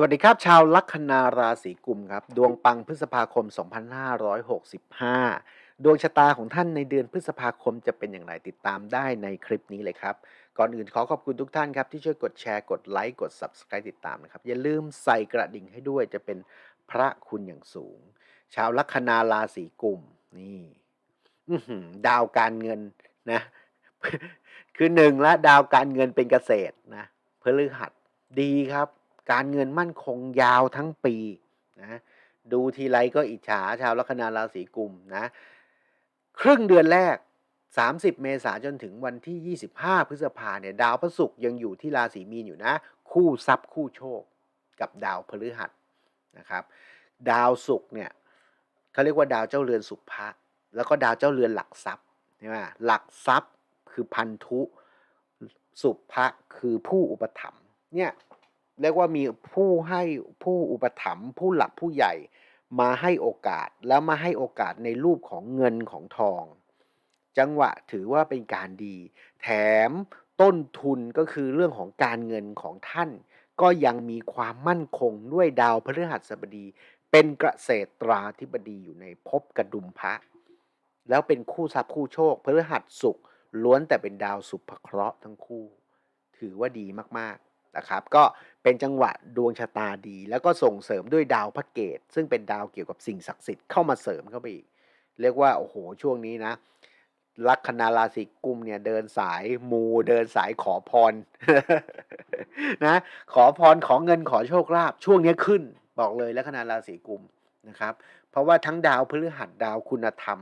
สวัสดีครับ ชาวลัคนาราศีกุมครับ ดวงปังพฤษภาคม 2565 ดวงชะตาของท่านในเดือนพฤษภาคมจะเป็นอย่างไรติดตามได้ในคลิปนี้เลยครับ ก่อนอื่นขอขอบคุณทุกท่านครับ ที่ช่วยกดแชร์กดไลค์กด Subscribe ติดตามนะครับ อย่าลืมใส่กระดิ่งให้ด้วยจะเป็นพระคุณอย่างสูง ชาวลัคนาราศีกุมนี่ดาวการเงินนะ คือหนึ่งละดาวการเงินเป็นเกษตรนะพฤหัสดีครับ การเงินมั่นคงยาวทั้งปีนะดูทีไรก็อิจฉาชาวลัคนาราศีกุมนะครึ่งเดือนแรก 30 เมษายนจนถึงวันที่ 25 พฤษภาเนี่ยดาวพระศุกร์ยังอยู่ที่ราศีมีนอยู่นะ คู่ทรัพย์คู่โชค กับดาวพฤหัสนะครับ ดาวศุกร์เนี่ยเขาเรียกว่าดาวเจ้าเรือนสุภะแล้วก็ดาวเจ้าเรือนหลักทรัพย์ใช่ไหมหลักทรัพย์คือพันธุสุภะคือผู้อุปถัมภ์เนี่ย เรียกว่ามีผู้ให้ผู้อุปถัมภ์ผู้หลักผู้ใหญ่มาให้โอกาสแล้วมาให้โอกาสในรูปของเงินของทอง จังหวะถือว่าเป็นการดี แถมต้นทุนก็คือเรื่องของการเงินของท่าน ก็ยังมีความมั่นคงด้วยดาวพฤหัสบดี เป็นเกษตราธิบดีอยู่ในภพกระดุมพระ แล้วเป็นคู่ทรัพย์คู่โชคพฤหัสสุขล้วนแต่เป็นดาวสุภเคราะห์ทั้งคู่ ถือว่าดีมากๆนะครับ ก็ เป็นจังหวะดวงชะตาดี แล้วก็ส่งเสริมด้วยดาวพระเกต ซึ่งเป็นดาวเกี่ยวกับสิ่งศักดิ์สิทธิ์เข้ามาเสริมเข้าไปอีก เรียกว่าโอ้โหช่วงนี้นะลัคนาราศีกุมเนี่ยเดินสายมูเดินสายขอพรนะขอพรขอเงินขอโชคลาภช่วงนี้ขึ้น บอกเลยลัคนาราศีกุมนะครับ เพราะว่าทั้งดาวพฤหัสดาวคุณธรรม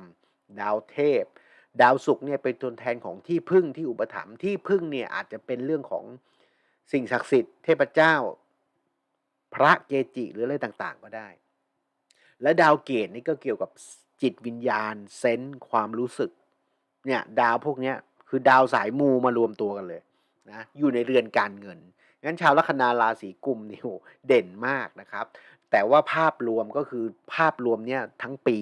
ดาวเทพ ดาวศุกร์เนี่ยเป็นตัวแทนของที่พึ่งที่อุปถัมภ์ที่พึ่งเนี่ยอาจจะเป็นเรื่องของ สิ่งศักดิ์สิทธิ์เทพเจ้า พระเกจิหรืออะไรต่างๆ ก็ได้ และดาวเกตนี่ก็เกี่ยวกับจิตวิญญาณเซนส์ความรู้สึก เนี่ยดาวพวกนี้คือดาวสายมูมารวมตัวกันเลยนะอยู่ในเรือนการเงินงั้นชาวลัคนาราศีกุมนี่โหเด่นมากนะครับ แต่ว่าภาพรวมก็คือภาพรวมเนี่ยทั้งปี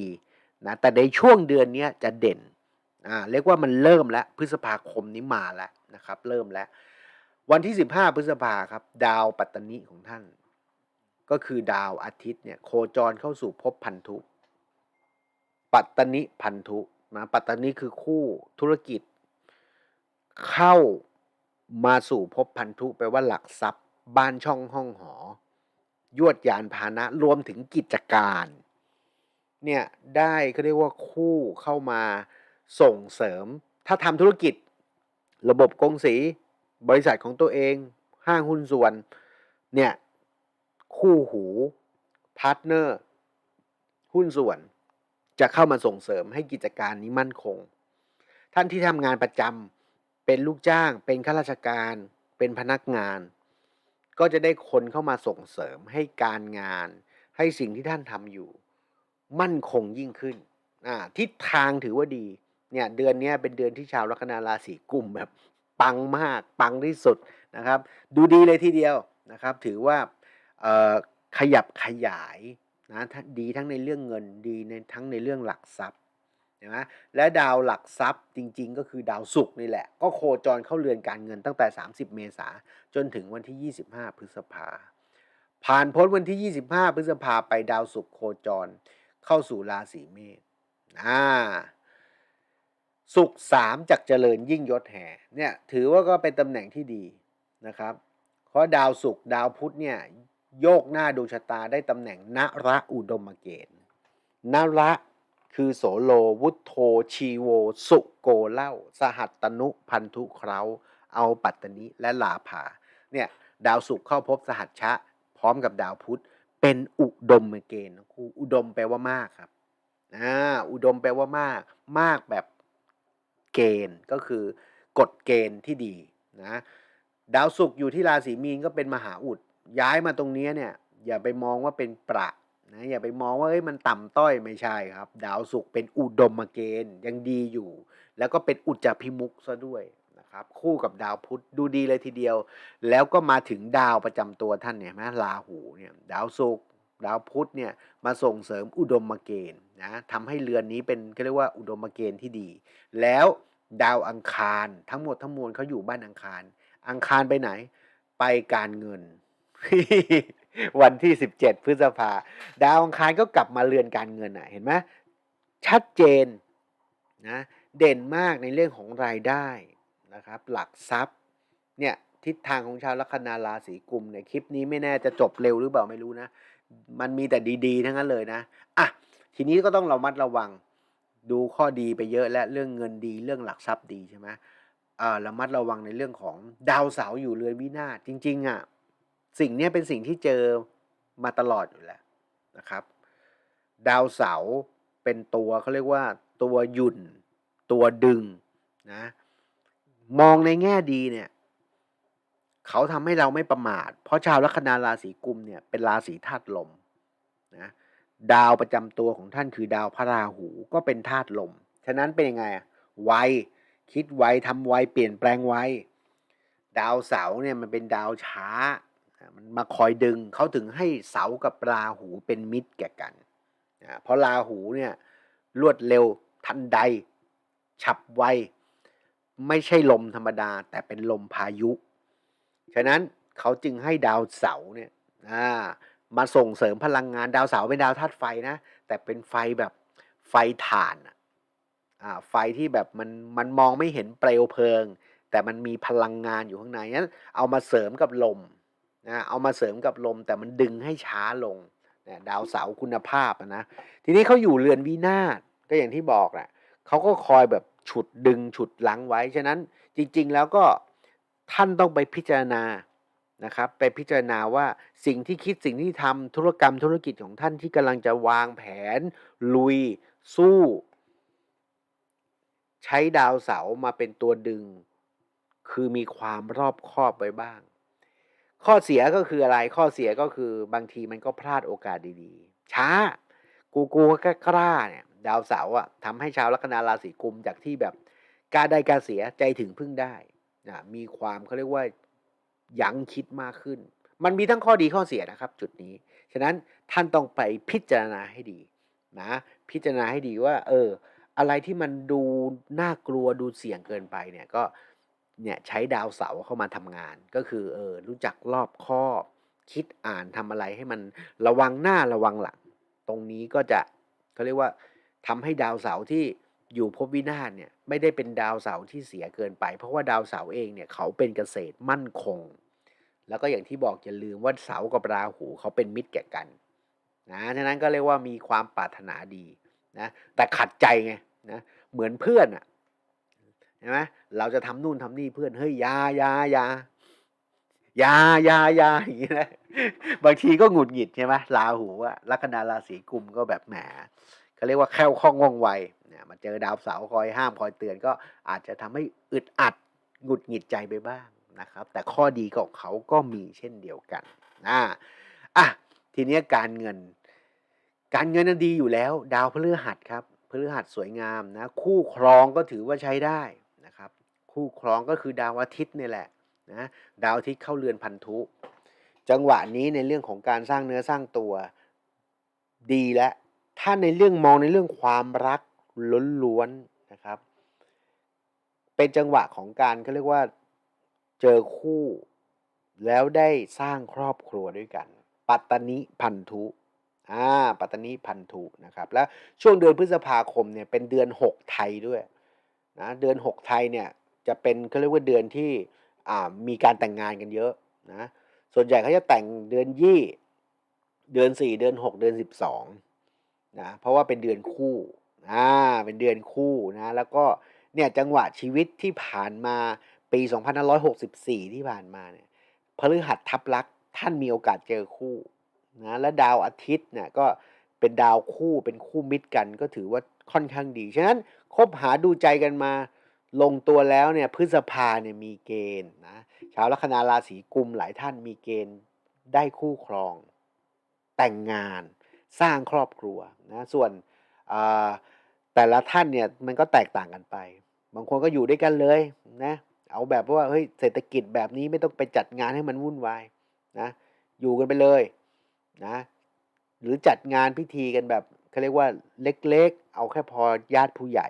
นะแต่ในช่วงเดือนนี้จะเด่นอ่าเรียกว่ามันเริ่มแล้วพฤษภาคมนี้มาแล้วนะครับ เริ่มแล้ว วันที่ 15 พฤษภาครับ ดาวปัตตนิของท่าน ก็คือดาวอาทิตย์เนี่ยโคจรเข้าสู่ภพพันธุ ปัตตนิพันธุนะปัตตนิคือคู่ธุรกิจ เข้ามาสู่ภพพันธุแปลว่าหลักทรัพย์ บ้านช่องห้องหอ ยวดยานพาหนะรวมถึงกิจการเนี่ยได้เขาเรียกว่าคู่เข้ามาส่งเสริม ถ้าทำธุรกิจ ระบบกงสี บริษัทของตัวเอง ห้างหุ้นส่วน เนี่ย คู่หูพาร์ทเนอร์ หุ้นส่วน จะเข้ามาส่งเสริมให้กิจการนี้มั่นคง ท่านที่ทำงานประจำเป็นลูกจ้าง เป็นข้าราชการ เป็นพนักงาน ก็จะได้คนเข้ามาส่งเสริมให้การงาน ให้สิ่งที่ท่านทำอยู่ มั่นคงยิ่งขึ้นทิศทางถือว่าดีเนี่ยเดือนนี้เป็นเดือนที่ชาวลัคนาราศีกุมแบบ ปังมากปังที่สุดนะครับ ดูดีเลยทีเดียวนะครับ ถือว่าขยับขยายนะดีทั้งในเรื่องเงินดีในทั้งในเรื่องหลักทรัพย์เห็นไหมและดาวหลักทรัพย์จริงๆ ก็คือดาวศุกร์นี่แหละ ก็โคจรเข้าเรือนการเงินตั้งแต่ 30 เมษาจนถึงวันที่ 25 พฤษภา ผ่านพ้นวันที่ 25 พฤษภาไปดาวศุกร์โคจรเข้าสู่ราศีเมษอ่า สุขสามจากเจริญยิ่งยศแห่เนี่ยถือว่าก็เป็นตำแหน่งที่ดีนะครับ เพราะดาวศุกดาวพุธเนี่ยโยกหน้าดวงชะตาได้ตำแหน่งนระอุดมเกณฑ์นระคือโสโลวุฒโธชีโว สุโกเล่า สหัตตนุพันธุเคราเอาปัตตนิและลาภาเนี่ยดาวศุกเข้าพบสหัชชะ พร้อมกับดาวพุธเป็นอุดมเกณฑ์ครูอุดมแปลว่ามากครับอ่าอุดมแปลว่ามาก มากแบบ เกณฑ์ก็คือกฎเกณฑ์ที่ดีนะดาวศุกร์อยู่ที่ราศีมีนก็เป็นมหาอุด ย้ายมาตรงนี้เนี่ยอย่าไปมองว่าเป็นประนะอย่าไปมองว่าเอ้ยมันต่ำต้อยไม่ใช่ครับ ดาวศุกร์เป็นอุดมเกณฑ์ยังดีอยู่ แล้วก็เป็นอุจจาพิมุกซะด้วยนะครับคู่กับดาวพุธดูดีเลยทีเดียว แล้วก็มาถึงดาวประจำตัวท่านเนี่ยนไหมราหูเนี่ยดาวศุกร์ ดาวพุธเนี่ยมาส่งเสริมอุดมเกณฑ์นะทำให้เรือนนี้เป็นเขาเรียกว่าอุดมเกณฑ์ที่ดี แล้วดาวอังคารทั้งหมดทั้งมวลเขาอยู่บ้านอังคาร อังคารไปไหน ไปการเงิน วันที่ 17 พฤษภาดาวอังคารก็กลับมาเรือนการเงินอะเห็นไหมชัดเจนนะเด่นมากในเรื่องของรายได้นะครับ หลักทรัพย์เนี่ยทิศทางของชาวลัคนาราศีกุมเนี่ยคลิปนี้ไม่แน่จะจบเร็วหรือเปล่าไม่รู้นะ มันมีแต่ดีๆ ทั้งนั้นเลยนะอะทีนี้ก็ต้องระมัดระวังดูข้อดีไปเยอะและเรื่องเงินดีเรื่องหลักทรัพย์ดีใช่ไหมอ่าระมัดระวังในเรื่องของดาวเสาร์อยู่เรือนวินาศจริงๆอะสิ่งนี้เป็นสิ่งที่เจอมาตลอดอยู่แล้วนะครับ ดาวเสาร์เป็นตัวเขาเรียกว่าตัวหยุ่น ตัวดึงนะมองในแง่ดีเนี่ย เขาทำให้เราไม่ประมาท เพราะชาวลัคนาราศีกุมเนี่ยเป็นราศีธาตุลมนะดาวประจำตัวของท่านคือดาวพระราหูก็เป็นธาตุลม ฉะนั้นเป็นยังไงอะไวคิดไวทำไวเปลี่ยนแปลงไวดาวเสาเนี่ยมันเป็นดาวช้า มันมาคอยดึงเขาถึงให้เสากับราหูเป็นมิตรแก่กันนะเพราะราหูเนี่ยรวดเร็วทันใด ฉับไวไม่ใช่ลมธรรมดา แต่เป็นลมพายุ ฉะนั้นเขาจึงให้ดาวเสาเนี่ยมาส่งเสริมพลังงานดาวเสาเป็นดาวธาตุไฟนะ แต่เป็นไฟแบบไฟถ่านอ่าไฟที่แบบมันมันมองไม่เห็นเปลวเพลิง แต่มันมีพลังงานอยู่ข้างในนั้นเอามาเสริมกับลมนะเอามาเสริมกับลม แต่มันดึงให้ช้าลงนะดาวเสาคุณภาพนะทีนี้เขาอยู่เรือนวินาศก็อย่างที่บอกแหละเขาก็คอยแบบฉุดดึงฉุดลังไว้ ฉะนั้นจริง ๆ แล้วก็ ท่านต้องไปพิจารณานะครับ ไปพิจารณาว่าสิ่งที่คิดสิ่งที่ทำธุรกรรมธุรกิจของท่านที่กำลังจะวางแผน ลุย สู้ ใช้ดาวเสาร์มาเป็นตัวดึง คือมีความรอบคอบไว้บ้าง ข้อเสียก็คืออะไรข้อเสียก็คือบางทีมันก็พลาดโอกาสดีๆ ช้า กูกูก็กล้าเนี่ยดาวเสาร์อะทำให้ชาวลัคนาราศีกุมจากที่แบบกล้าได้กล้าเสียใจถึงพึ่งได้ นะมีความเขาเรียกว่ายั้งคิดมากขึ้น มันมีทั้งข้อดีข้อเสียนะครับ จุดนี้ ฉะนั้นท่านต้องไปพิจารณาให้ดีนะพิจารณาให้ดีว่า เออ อะไรที่มันดูน่ากลัวดูเสี่ยงเกินไปเนี่ยก็เนี่ยใช้ดาวเสาร์เข้ามาทำงาน ก็คือเออรู้จักรอบคอบคิดอ่านทำอะไรให้มันระวังหน้าระวังหลัง ตรงนี้ก็จะเขาเรียกว่าทำให้ดาวเสาร์ที่ อยู่ภพวินาศเนี่ยไม่ได้เป็นดาวเสาร์ที่เสียเกินไป เพราะว่าดาวเสาร์เองเนี่ยเขาเป็นเกษตรมั่นคง แล้วก็อย่างที่บอกอย่าลืมว่าเสาร์กับราหูเขาเป็นมิตรแก่กันนะฉะนั้นก็เรียกว่ามีความปรารถนาดีนะแต่ขัดใจไงนะเหมือนเพื่อนอะใช่ไหมเราจะทำนู่นทำนี่เพื่อนเฮ้ยยายายายายายาอย่างนี้นะบางทีก็หงุดหงิดใช่ไหมราหูอะลัคนาราศีกุมก็แบบแหม เขาเรียกว่าแค่วคล่องว่องไวเนี่ยมาเจอดาวเสาคอยห้ามคอยเตือนก็อาจจะทำให้อึดอัดหงุดหงิดใจไปบ้างนะครับ แต่ข้อดีของเขาก็มีเช่นเดียวกันนะอะทีนี้การเงิน การเงินนั้นดีอยู่แล้ว ดาวพฤหัสครับพฤหัสสวยงามนะคู่ครองก็ถือว่าใช้ได้นะครับ คู่ครองก็คือดาวอาทิตย์นี่แหละนะดาวอาทิตย์เข้าเรือนพันธุ จังหวะนี้ในเรื่องของการสร้างเนื้อสร้างตัวดีและ ถ้าในเรื่องมองในเรื่องความรักล้วนๆนะครับ เป็นจังหวะของการเขาเรียกว่าเจอคู่แล้วได้สร้างครอบครัวด้วยกัน ปัตตนิพันธุอ่าปัตตนิพันธุนะครับ แล้วช่วงเดือนพฤษภาคมเนี่ยเป็นเดือนหกไทยด้วยนะเดือนหกไทยเนี่ยจะเป็นเขาเรียกว่าเดือนที่อ่ามีการแต่งงานกันเยอะนะส่วนใหญ่เขาจะแต่งเดือนยี่ เดือนสี่เดือนหกเดือนสิบสอง นะเพราะว่าเป็นเดือนคู่อ่าเป็นเดือนคู่นะแล้วก็เนี่ยจังหวะชีวิตที่ผ่านมาปี 2564 ที่ผ่านมาเนี่ยพฤหัสทับลักษ์ท่านมีโอกาสเจอคู่นะและดาวอาทิตย์เนี่ยก็เป็นดาวคู่เป็นคู่มิตรกันก็ถือว่าค่อนข้างดี ฉะนั้นคบหาดูใจกันมาลงตัวแล้วเนี่ยพฤษภาเนี่ยมีเกณฑ์นะชาวลัคนาราศีกุมหลายท่านมีเกณฑ์ได้คู่ครอง แต่งงาน สร้างครอบครัวนะส่วนแต่ละท่านเนี่ยมันก็แตกต่างกันไป บางคนก็อยู่ด้วยกันเลยนะเอาแบบว่าเฮ้ยเศรษฐกิจแบบนี้ไม่ต้องไปจัดงานให้มันวุ่นวายนะอยู่กันไปเลยนะหรือจัดงานพิธีกันแบบเขาเรียกว่าเล็กๆ เอาแค่พอญาติผู้ใหญ่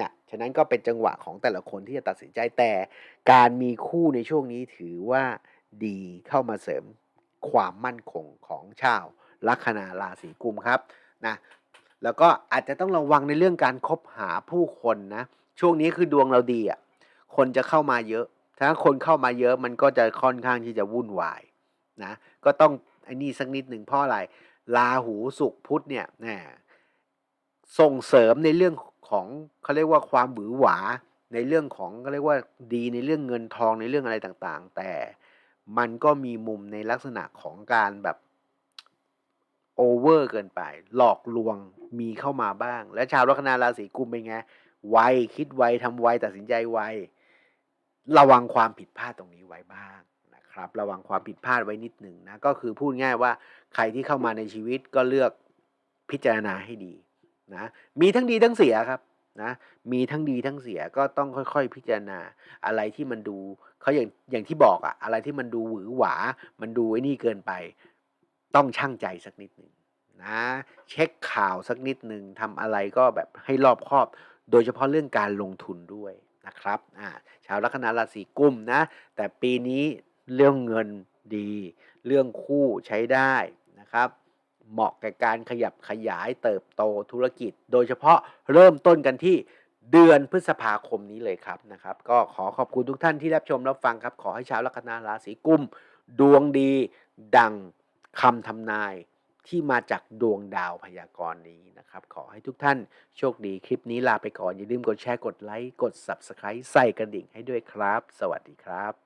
นะฉะนั้นก็เป็นจังหวะของแต่ละคนที่จะตัดสินใจแต่การมีคู่ในช่วงนี้ถือว่าดีเข้ามาเสริมความมั่นคงของชาว ลัคนาราศีกุมครับนะแล้วก็อาจจะต้องระวังในเรื่องการคบหาผู้คนนะ ช่วงนี้คือดวงเราดีอะคนจะเข้ามาเยอะ ถ้าคนเข้ามาเยอะมันก็จะค่อนข้างที่จะวุ่นวายนะก็ต้องไอ้นี่สักนิดหนึ่งเพราะอะไรลาหูสุขพุธเนี่ยแน่ส่งเสริมในเรื่องของเขาเรียกว่าความหวือหวาในเรื่องของเขาเรียกว่าดีในเรื่องเงินทองในเรื่องอะไรต่างๆ แต่มันก็มีมุมในลักษณะของการแบบ โอเวอร์เกินไป หลอกลวงมีเข้ามาบ้าง และชาวลัคนาราศีกุมเป็นไงไวคิดไวทำไวตัดสินใจไวระวังความผิดพลาดตรงนี้ไว้บ้างนะครับ ระวังความผิดพลาดไว้นิดหนึ่งนะก็คือพูดง่ายว่าใครที่เข้ามาในชีวิตก็เลือกพิจารณาให้ดีนะมีทั้งดีทั้งเสียครับนะมีทั้งดีทั้งเสียก็ต้องค่อยๆ พิจารณาอะไรที่มันดูเขาอย่างอย่างที่บอกอะอะไรที่มันดูหวือหวา มันดูไอ้นี่เกินไป ต้องชั่งใจสักนิดหนึ่งนะเช็คข่าวสักนิดหนึ่งทำอะไรก็แบบให้รอบคอบ โดยเฉพาะเรื่องการลงทุนด้วยนะครับอ่าชาวลัคนาราศีกุมนะ แต่ปีนี้เรื่องเงินดี เรื่องคู่ใช้ได้นะครับ เหมาะกับการขยับขยายเติบโตธุรกิจ โดยเฉพาะเริ่มต้นกันที่เดือนพฤษภาคมนี้เลยครับนะครับ ก็ขอขอบคุณทุกท่านที่รับชมรับฟังครับ ขอให้ชาวลัคนาราศีกุม ดวงดีดัง คำทำนายที่มาจากดวงดาวพยากรณ์นี้นะครับ ขอให้ทุกท่านโชคดีคลิปนี้ลาไปก่อน อย่าลืมกดแชร์กดไลค์ กด Subscribe ใส่กระดิ่งให้ด้วยครับ สวัสดีครับ